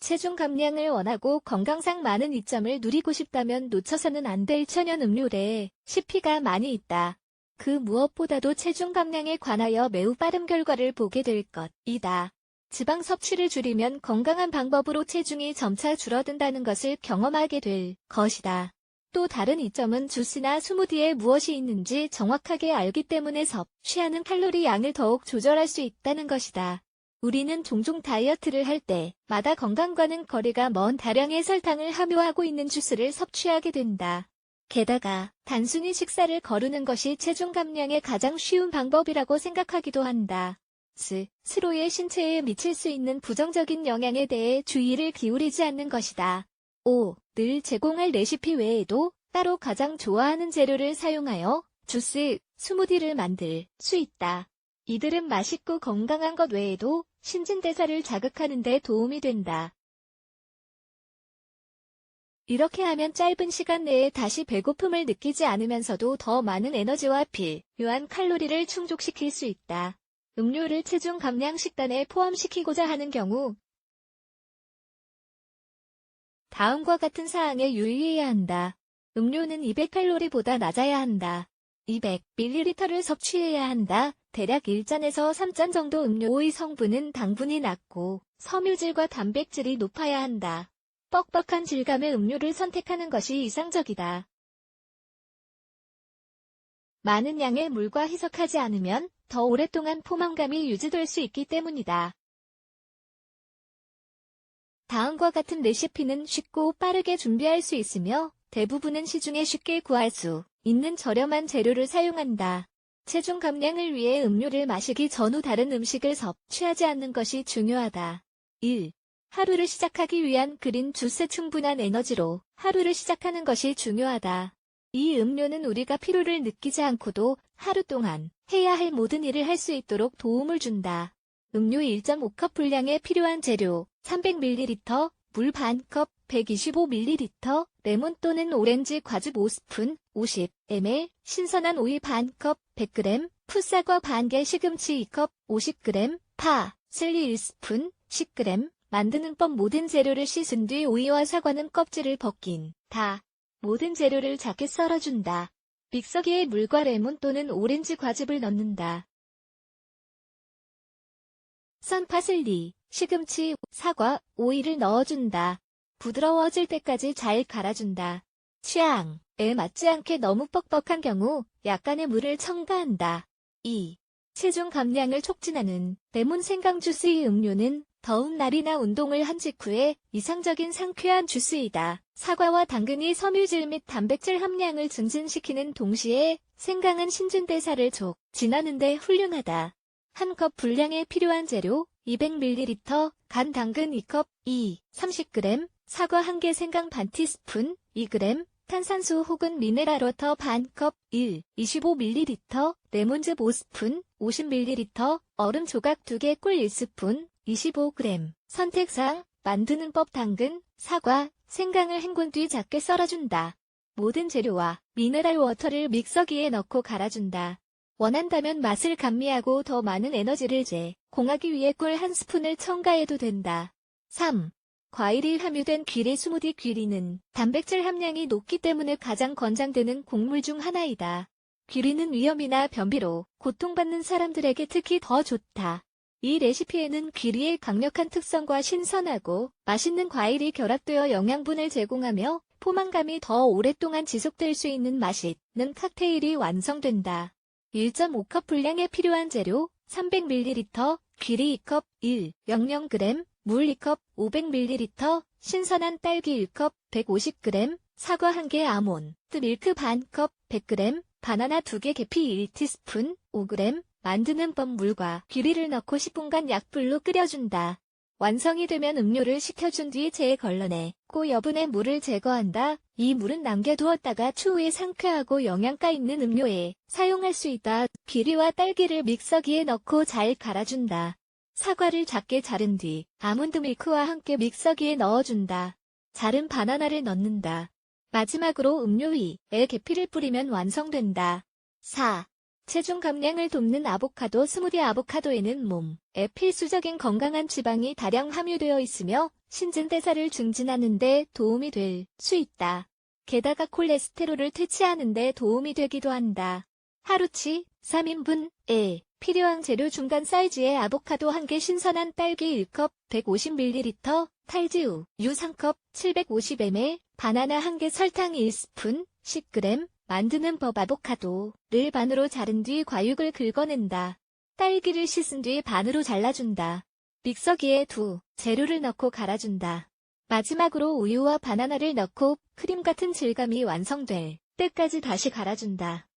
체중 감량을 원하고 건강상 많은 이점을 누리고 싶다면 놓쳐서는 안 될 천연 음료래 CP가 많이 있다. 그 무엇보다도 체중 감량에 관하여 매우 빠른 결과를 보게 될 것이다. 지방 섭취를 줄이면 건강한 방법으로 체중이 점차 줄어든다는 것을 경험하게 될 것이다. 또 다른 이점은 주스나 스무디에 무엇이 있는지 정확하게 알기 때문에 섭취하는 칼로리 양을 더욱 조절할 수 있다는 것이다. 우리는 종종 다이어트를 할 때마다 건강과는 거리가 먼 다량의 설탕을 함유하고 있는 주스를 섭취하게 된다. 게다가 단순히 식사를 거르는 것이 체중 감량에 가장 쉬운 방법이라고 생각하기도 한다. 스, 스로의 신체에 미칠 수 있는 부정적인 영향에 대해 주의를 기울이지 않는 것이다. 5. 늘 제공할 레시피 외에도 따로 가장 좋아하는 재료를 사용하여 주스, 스무디를 만들 수 있다. 이들은 맛있고 건강한 것 외에도 신진대사를 자극하는 데 도움이 된다. 이렇게 하면 짧은 시간 내에 다시 배고픔을 느끼지 않으면서도 더 많은 에너지와 필요한 칼로리를 충족시킬 수 있다. 음료를 체중 감량 식단에 포함시키고자 하는 경우 다음과 같은 사항에 유의해야 한다. 음료는 200칼로리보다 낮아야 한다. 200ml를 섭취해야 한다. 대략 1잔에서 3잔 정도 음료의 성분은 당분이 낮고 섬유질과 단백질이 높아야 한다. 뻑뻑한 질감의 음료를 선택하는 것이 이상적이다. 많은 양의 물과 희석하지 않으면 더 오랫동안 포만감이 유지될 수 있기 때문이다. 다음과 같은 레시피는 쉽고 빠르게 준비할 수 있으며 대부분은 시중에 쉽게 구할 수 있는 저렴한 재료를 사용한다. 체중 감량을 위해 음료를 마시기 전후 다른 음식을 섭취하지 않는 것이 중요하다. 1. 하루를 시작하기 위한 그린 주스 충분한 에너지로 하루를 시작하는 것이 중요하다. 이 음료는 우리가 피로를 느끼지 않고도 하루 동안 해야 할 모든 일을 할 수 있도록 도움을 준다. 음료 1.5컵 분량에 필요한 재료 300ml, 물 반컵 125ml, 레몬 또는 오렌지 과즙 5스푼 50ml, 신선한 오이 반컵 100g, 풋사과 반개 시금치 2컵 50g, 파, 슬리 1스푼 10g, 만드는 법 모든 재료를 씻은 뒤 오이와 사과는 껍질을 벗긴 다. 모든 재료를 작게 썰어준다. 믹서기에 물과 레몬 또는 오렌지 과즙을 넣는다. 썬 파슬리, 시금치, 사과, 오이를 넣어준다. 부드러워질 때까지 잘 갈아준다. 취향에 맞지 않게 너무 뻑뻑한 경우 약간의 물을 첨가한다. 2. 체중 감량을 촉진하는 레몬 생강 주스의 음료는 더운 날이나 운동을 한 직후에 이상적인 상쾌한 주스이다. 사과와 당근이 섬유질 및 단백질 함량을 증진시키는 동시에 생강은 신진대사를 촉 진하는데 훌륭하다. 한 컵 분량에 필요한 재료 200ml, 간 당근 2컵, 2, 30g, 사과 1개 생강 반 티스푼, 2g, 탄산수 혹은 미네랄 워터 반 컵 1, 25ml, 레몬즙 5스푼, 50ml, 얼음 조각 2개 꿀 1스푼, 25g. 선택상 만드는 법 당근, 사과, 생강을 헹군 뒤 작게 썰어준다. 모든 재료와 미네랄 워터를 믹서기에 넣고 갈아준다. 원한다면 맛을 감미하고 더 많은 에너지를 제 공하기 위해 꿀 한 스푼을 첨가해도 된다. 3. 과일이 함유된 귀리 스무디 귀리는 단백질 함량이 높기 때문에 가장 권장되는 곡물 중 하나이다. 귀리는 위염이나 변비로 고통받는 사람들에게 특히 더 좋다. 이 레시피에는 귀리의 강력한 특성과 신선하고 맛있는 과일이 결합되어 영양분을 제공하며 포만감이 더 오랫동안 지속될 수 있는 맛있는 칵테일이 완성된다. 1.5컵 분량에 필요한 재료 300ml, 귀리 2컵 1, 00g, 물 2컵 500ml, 신선한 딸기 1컵 150g, 사과 1개 아몬드 밀크 반컵 100g, 바나나 2개 계피 1티스푼 5g, 만드는 법 물과 귀리를 넣고 10분간 약불로 끓여준다. 완성이 되면 음료를 식혀준 뒤 체에 걸러내 고 여분의 물을 제거한다. 이 물은 남겨두었다가 추후에 상쾌하고 영양가 있는 음료에 사용할 수 있다. 귀리와 딸기를 믹서기에 넣고 잘 갈아준다. 사과를 작게 자른 뒤 아몬드 밀크와 함께 믹서기에 넣어준다. 자른 바나나를 넣는다. 마지막으로 음료 위에 계피를 뿌리면 완성된다. 4. 체중 감량을 돕는 아보카도 스무디 아보카도에는 몸에 필수적인 건강한 지방이 다량 함유되어 있으며 신진대사를 증진하는 데 도움이 될 수 있다. 게다가 콜레스테롤을 퇴치하는 데 도움이 되기도 한다. 하루치 3인분에 필요한 재료 중간 사이즈의 아보카도 1개 신선한 딸기 1컵 150ml 탈지우 유 3컵 750ml 바나나 1개 설탕 1스푼 10g 만드는 법 아보카도를 반으로 자른 뒤 과육을 긁어낸다. 딸기를 씻은 뒤 반으로 잘라준다. 믹서기에 두 재료를 넣고 갈아준다. 마지막으로 우유와 바나나를 넣고 크림 같은 질감이 완성될 때까지 다시 갈아준다.